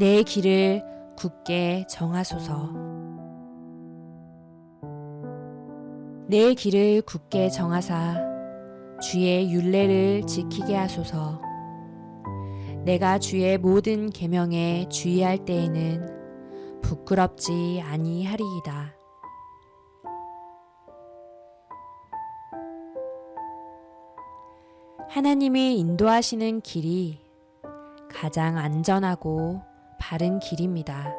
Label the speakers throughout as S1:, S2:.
S1: 내 길을 굳게 정하소서. 내 길을 굳게 정하사 주의 윤례를 지키게 하소서. 내가 주의 모든 계명에 주의할 때에는 부끄럽지 아니하리이다. 하나님이 인도하시는 길이 가장 안전하고 바른 길입니다.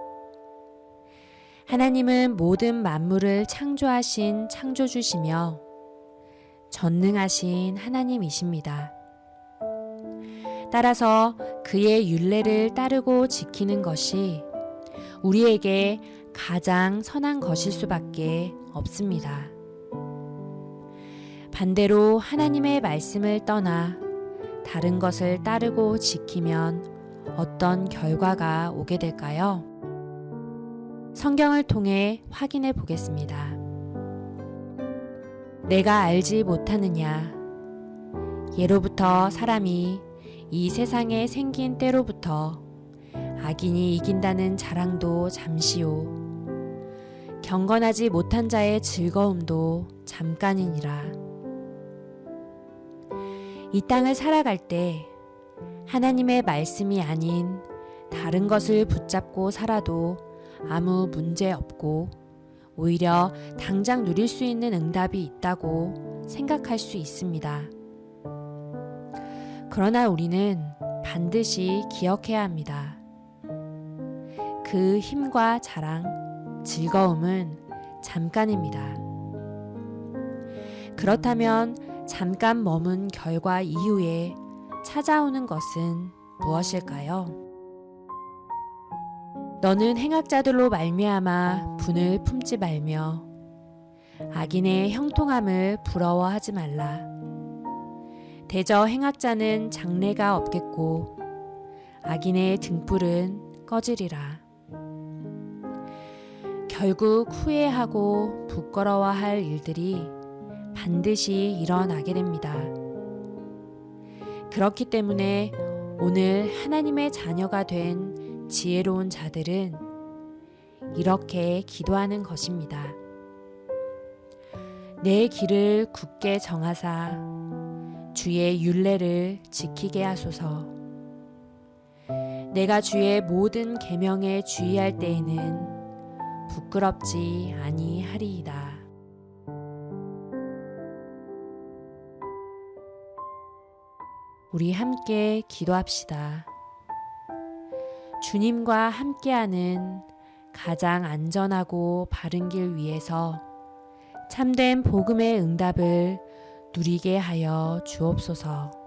S1: 하나님은 모든 만물을 창조하신 창조주시며 전능하신 하나님이십니다. 따라서 그의 윤례를 따르고 지키는 것이 우리에게 가장 선한 것일 수밖에 없습니다. 반대로 하나님의 말씀을 떠나 다른 것을 따르고 지키면 어떤 결과가 오게 될까요? 성경을 통해 확인해 보겠습니다. 내가 알지 못하느냐? 예로부터 사람이 이 세상에 생긴 때로부터 악인이 이긴다는 자랑도 잠시요. 경건하지 못한 자의 즐거움도 잠깐이니라. 이 땅을 살아갈 때 하나님의 말씀이 아닌 다른 것을 붙잡고 살아도 아무 문제 없고 오히려 당장 누릴 수 있는 응답이 있다고 생각할 수 있습니다. 그러나 우리는 반드시 기억해야 합니다. 그 힘과 자랑, 즐거움은 잠깐입니다. 그렇다면 잠깐 머문 결과 이후에 찾아오는 것은 무엇일까요? 너는 행악자들로 말미암아 분을 품지 말며 악인의 형통함을 부러워하지 말라. 대저 행악자는 장래가 없겠고 악인의 등불은 꺼지리라. 결국 후회하고 부끄러워할 일들이 반드시 일어나게 됩니다. 그렇기 때문에 오늘 하나님의 자녀가 된 지혜로운 자들은 이렇게 기도하는 것입니다. 내 길을 굳게 정하사 주의 윤례를 지키게 하소서. 내가 주의 모든 계명에 주의할 때에는 부끄럽지 아니하리이다. 우리 함께 기도합시다. 주님과 함께하는 가장 안전하고 바른 길 위에서 참된 복음의 응답을 누리게 하여 주옵소서.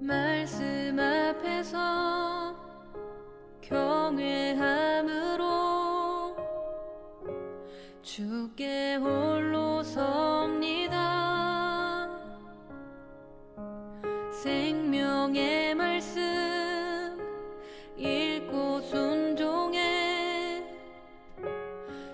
S2: 말씀 앞에서 경외함으로 주께 홀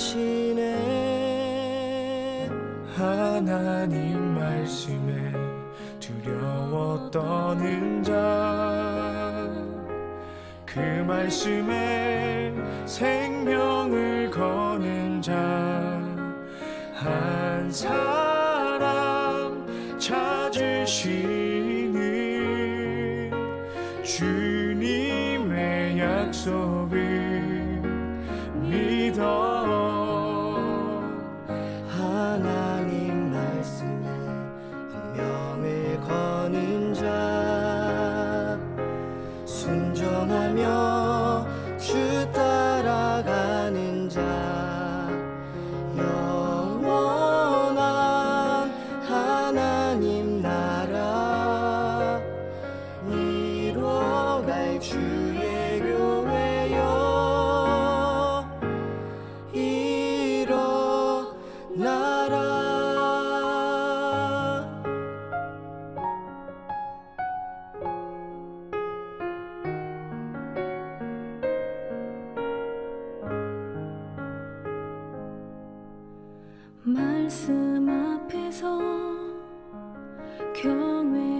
S3: 하시네.
S4: 하나님 말씀에 두려워 떠는 자 그 말씀에 생명을 거는 자 한 사람
S3: 찾으시는 주님의
S2: 약속을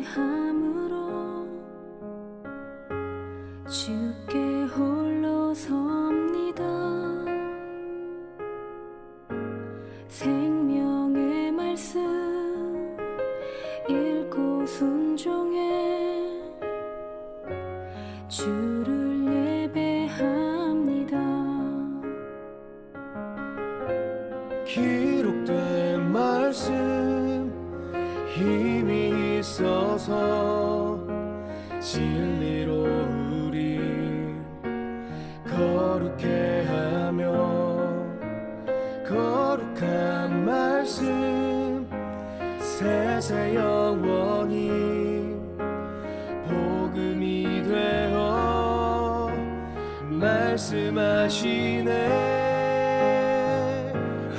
S2: 함으로 주
S4: 거룩한 말씀 세세 영원히 복음이 되어 말씀하시네.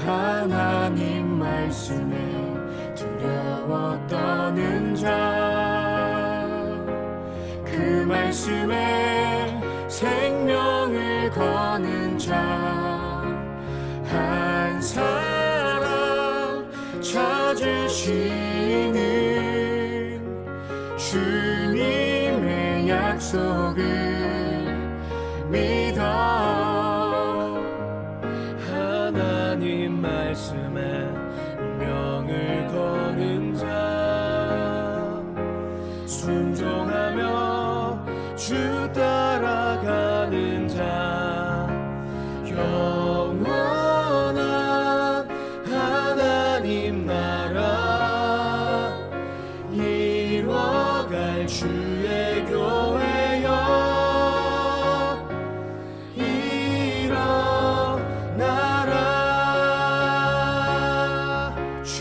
S4: 하나님 말씀에 두려웠다는 자 그 말씀에 하시는 주님의 약속을 믿어.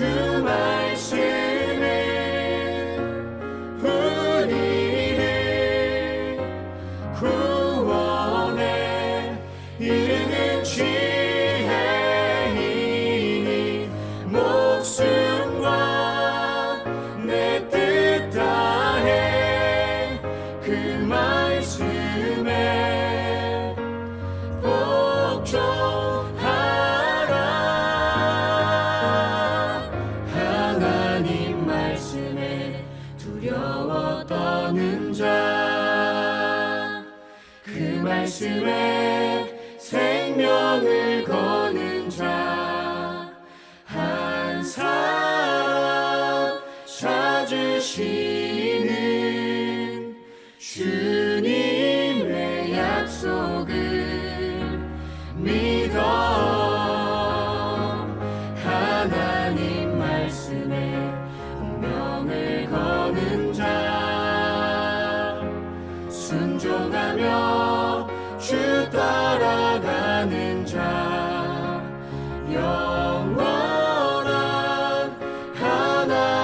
S4: true 말씀에 생명을 거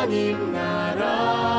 S4: 하나님 나라.